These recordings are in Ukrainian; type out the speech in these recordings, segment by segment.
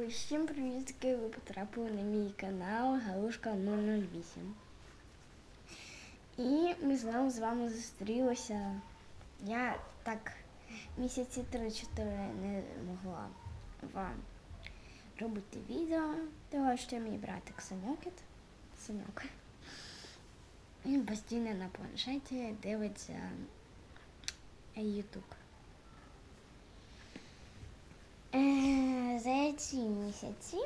Всім привітки, ви потрапили на мій канал Галушка 008. І ми знову з вами зустрілися. Я так місяці 3-4 не могла вам робити відео, тому що мій братик Саньокіт, Саньок, він постійно на планшеті дивиться YouTube. Е, За ці місяці,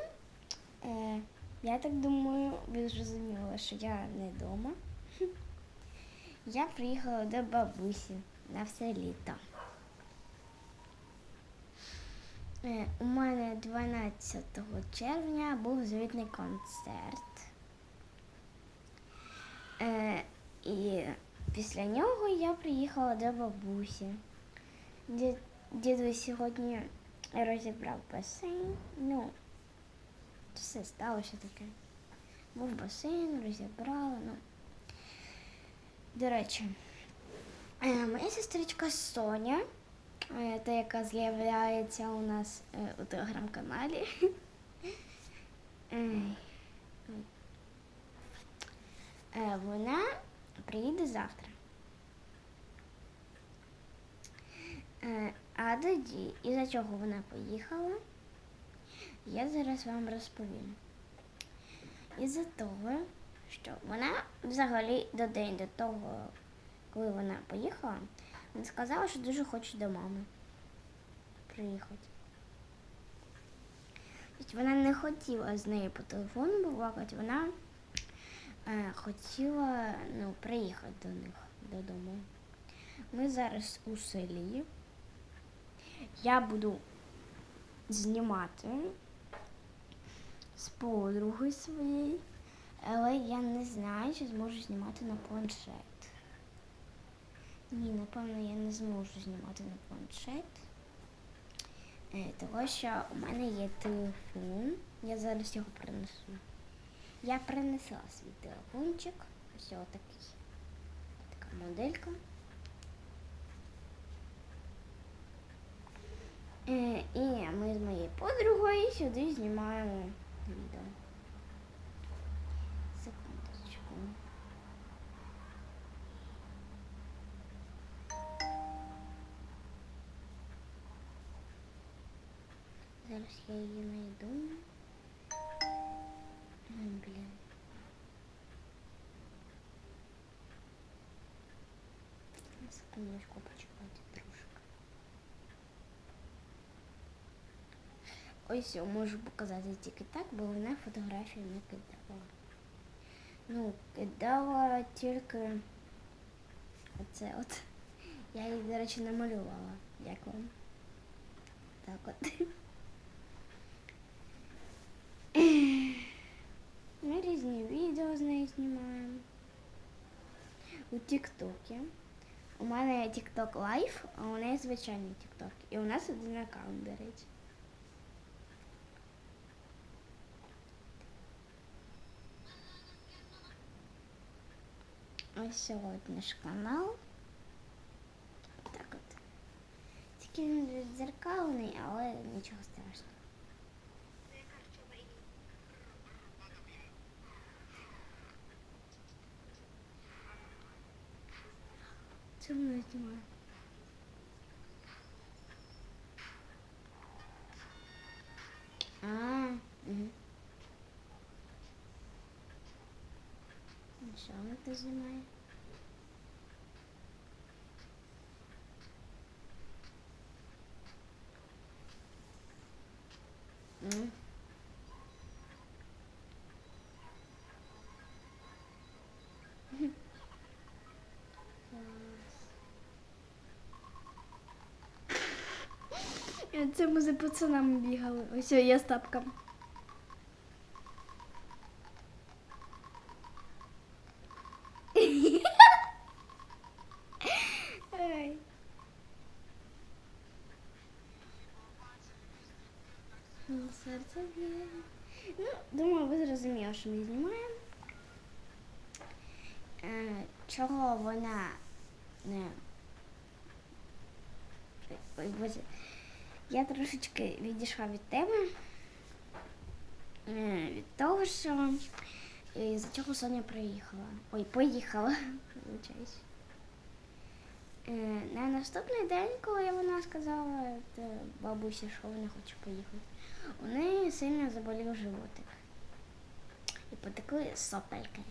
е, я так думаю, ви зрозуміли, що я не вдома. Я приїхала до бабусі на все літо. Е, У мене 12 червня був звітний концерт. І після нього я приїхала до бабусі. Дід- Дідусь сьогодні розібрав басейн. Ну, все сталося таке. Був басейн, розібрала. Ну. До речі, е, моя сестричка Соня, е, та яка з'являється у нас е, у телеграм-каналі. Вона приїде завтра. Е, А тоді, із-за чого вона поїхала, я зараз вам розповім. Із-за того, що вона взагалі до день до того, коли вона поїхала, вона сказала, що дуже хоче до мами приїхати. Тобто вона не хотіла з нею по телефону побалакати, вона е, хотіла ну, приїхати до них додому. Ми зараз у селі. Я буду знімати з подругою своєю, але я не знаю, чи зможу знімати на планшет. Ні, напевно, я не зможу знімати на планшет. Е, Тому що у мене є телефон. Я зараз його принесу. Я принесла свій телефончик. Ось отакий. Така моделька. І ми з моєю подругою сюди знімаємо відео. Секундочку. Зараз я її знайду. Ой, блін. Секундочку, почекайте трошки. Ось можу показати тільки так, бо вона фотографію не кидала. Ну, кидала тільки оце от. Я її, до речі, намалювала. Як вам? Так от. Ми різні відео з нею знімаємо. У Тіктокі. У мене є TikTok Live, а у неї звичайний TikTok. І у нас один аккаунт, до речі. Ось сьогодні наш канал. Так от. Тільки він відзеркалений, але нічого страшного. Чому не знімаю? А, угу. Що вона тут знімає? Це ми за пацанами бігали. Ось я з тапком. Ай. Ну, Серце б'є. Ну, думаю, ви що ми знімаємо. Е, чого вона не. Ой, Боже. Я трошечки відійшла від теми. від того, що е, за цього Соня приїхала. Ой, поїхала. Е, На наступний день, коли вона сказала е, бабусі, що вона хоче поїхати, у неї сильно заболів животик. І потекли сопельки.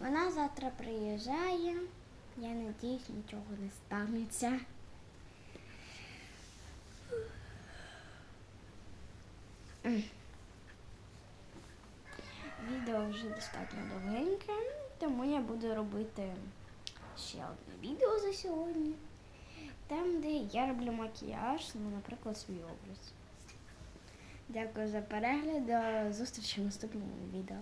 Вона завтра приїжджає. Я надіюсь, нічого не станеться. Відео вже достатньо довгеньке, тому я буду робити ще одне відео за сьогодні. Там, де я роблю макіяж, ну, наприклад, свій образ. Дякую за перегляд. До зустрічі в наступному відео.